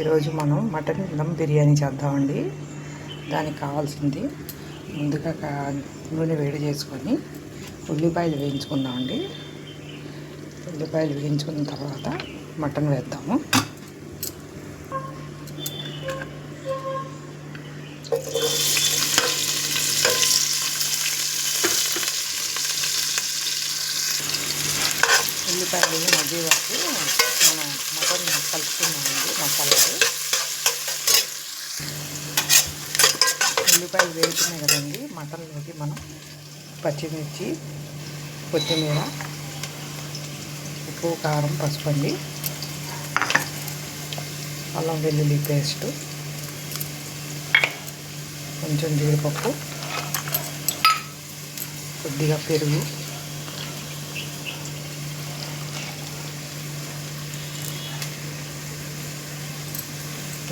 ఈరోజు మనం మటన్ దమ్ బిర్యానీ చేద్దామండి. దానికి కావాల్సింది ముందుగా కా- నూనె వేడి చేసుకొని ఉల్లిపాయలు వేయించుకుందామండి. ఉల్లిపాయలు వేయించుకున్న తర్వాత మటన్ వేద్దాము. ఉల్లిపాయలు మధ్య వరకు మనం ఉల్లిపాయలు వేగుతున్నాయి కదండి. మటన్లోకి మనం పచ్చిమిర్చి కొత్తిమీర ఉప్పు కారం పసుపు అండి. అల్లం వెల్లుల్లి పేస్ట్ కొంచెం జీడిపప్పు కొద్దిగా పెరుగు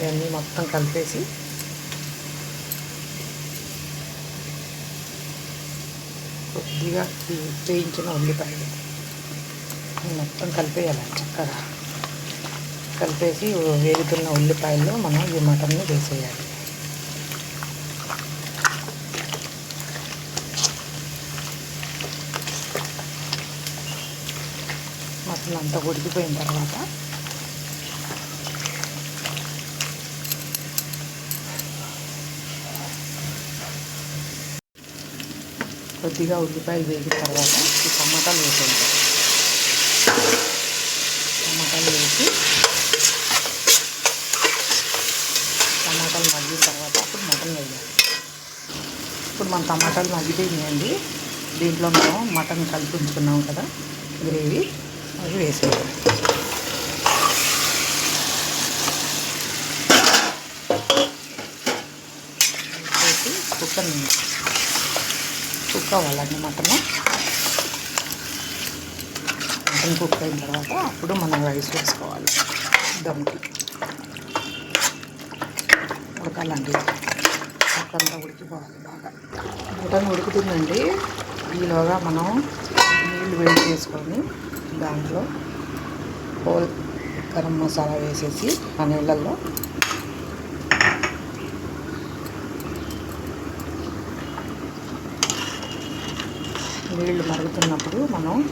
ఇవన్నీ మొత్తం కలిపేసి కొద్దిగా వేయించిన ఉల్లిపాయలు. మొత్తం కలిపేయాలి చక్కగా. కలిపేసి వేగుతున్న ఉల్లిపాయల్లో మనం ఈ మటన్ని వేసేయాలి. మటన్ అంతా ఉడికిపోయిన తర్వాత కొద్దిగా ఉల్లిపాయలు వేగిన తర్వాత ఈ టమాటాలు వేసేయండి. టమాటాలు వేసి టమాటాలు మగ్గిన తర్వాత అప్పుడు మటన్ వేయాలి. ఇప్పుడు మన టమాటాలు మగ్గిపోయినాయండి. దీంట్లో మనం మటన్ కలిపి ఉంచుకున్నాం కదా గ్రేవీ అది వేసేయాలి వేసి కుక్కర్ కుక్ అవ్వాలండి మటన్. మటన్ కుక్ అయిన తర్వాత అప్పుడు మనం రైస్ వేసుకోవాలి దమ్కి. ఉడకాలండి. కుక్కంతా ఉడికిపోవాలి బాగా. మటన్ ఉడుకుతుందండి. ఈలోగా మనం నీళ్ళు వేడి చేసుకొని దాంట్లో హోల్ గరం మసాలా వేసేసి ఆ నీళ్ళల్లో నీళ్ళు మరుగుతున్నప్పుడు మనం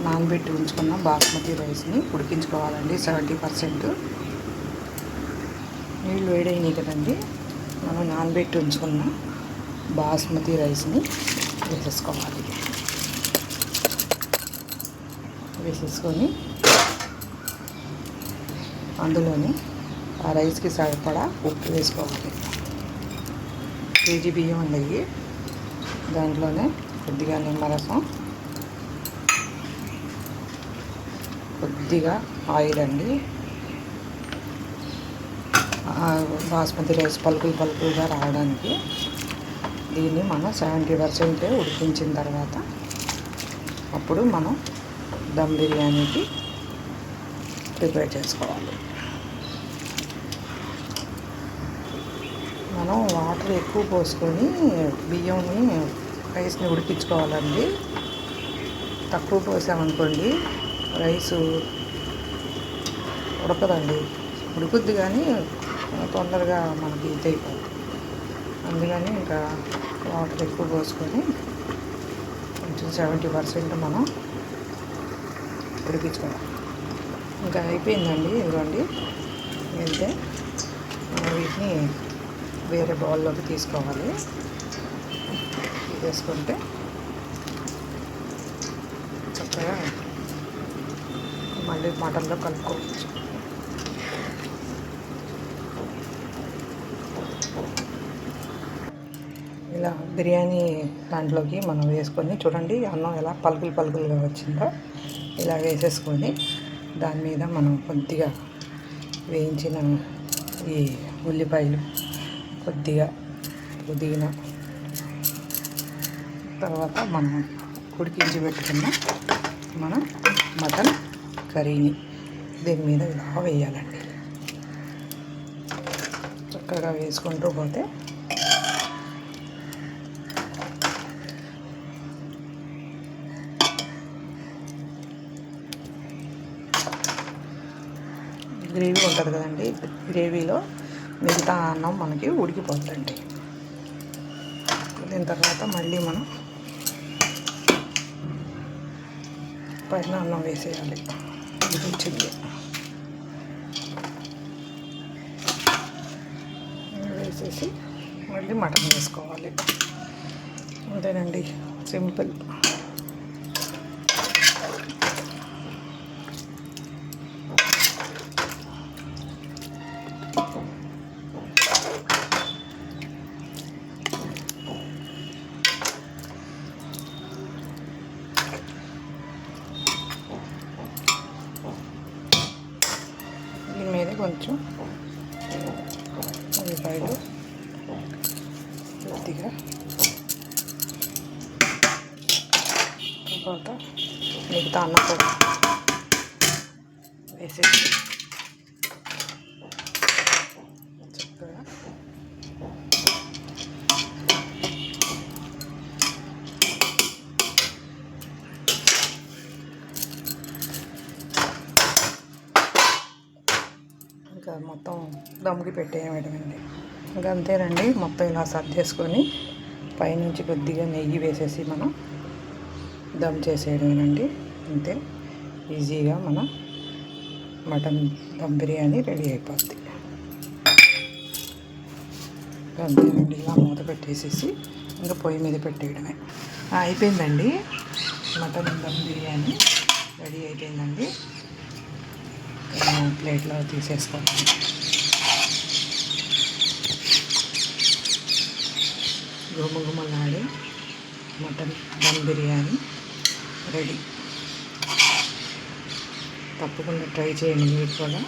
నానబెట్టి ఉంచుకున్న బాస్మతి రైస్ని ఉడికించుకోవాలండి సెవెంటీ పర్సెంట్. నీళ్ళు వేడైనాయి కదండి. మనం నానబెట్టి ఉంచుకున్న బాస్మతి రైస్ని వేసేసుకోవాలి. వేసేసుకొని అందులోని ఆ రైస్కి సరిపడా ఉప్పు వేసుకోవాలి. కేజీ బియ్యం అండి దాంట్లోనే కొద్దిగా నిమ్మరసం కొద్దిగా ఆయిల్ అండి. బాస్మతి రైస్ పలుకులు పలుకులుగా రావడానికి దీన్ని మనం సెవెంటీ పర్సెంట్ ఉడికించిన తర్వాత అప్పుడు మనం దమ్ బిర్యానీకి ప్రిపేర్ చేసుకోవాలి. మనం వాటర్ ఎక్కువ పోసుకొని బియ్యంని రైస్ని ఉడికించుకోవాలండి. తక్కువ పోసామనుకోండి రైసు ఉడకదండి. ఉడుకుద్ది కానీ తొందరగా మనకి ఇది అయిపోతుంది అందుకని ఇంకా వాటర్ ఎక్కువ పోసుకొని కొంచెం సెవెంటీ పర్సెంట్ మనం ఉడికించుకోవాలి. ఇంకా అయిపోయిందండి ఇదిగోండి. వెళ్తే వీటిని వేరే బౌల్లోకి తీసుకోవాలి. చేసుకుంటే చక్కగా మళ్ళీ మటన్లో కలుపుకోవచ్చు. ఇలా బిర్యానీ దాంట్లోకి మనం వేసుకొని చూడండి అన్నం ఎలా పలుకులు పలుకులుగా వచ్చిందో ఇలా వేసేసుకొని దాని మీద మనం కొద్దిగా వేయించిన ఈ ఉల్లిపాయలు కొద్దిగా పుదీనా తర్వాత మనం ఉడికించి పెట్టుకున్న మన మటన్ కర్రీని దీని మీద ఇలా వేయాలండి. చక్కగా వేసుకుంటూ పోతే గ్రేవీ ఉంటుంది కదండి గ్రేవీలో మిగతా అన్నం మనకి ఉడికిపోతుందండి. దీని తర్వాత మళ్ళీ మనం పైన అన్నం వేసేయాలి ఉడికించింది వేసేసి మళ్ళీ మటన్ వేసుకోవాలి అంతేనండి సింపుల్ దీని మీద కొంచెం ఉల్లిపాయలు కొద్దిగా. తర్వాత మిగతా అన్నం కూడా వేసేసి చక్కగా ఇంకా మొత్తం దమ్కి పెట్టేయడమండి. ఇంకా అంతేనండి మొత్తం ఇలా సర్దేసుకొని పైనుంచి కొద్దిగా నెయ్యి వేసేసి మనం దమ్ చేసేయడమేనండి. అంతే ఈజీగా మన మటన్ దమ్ బిర్యానీ రెడీ అయిపోద్ది. అంతేనండి ఇలా మూత పెట్టేసేసి ఇంకా పొయ్యి మీద పెట్టేయడమే. అయిపోయిందండి. మటన్ దమ్ బిర్యానీ రెడీ అయిపోయిందండి. ప్లేట్లో తీసేసుకోవాలి గుమగుమలాడే మటన్ దమ్ బిర్యానీ రెడీ. తప్పకుండా ట్రై చేయండి మీరు కూడా.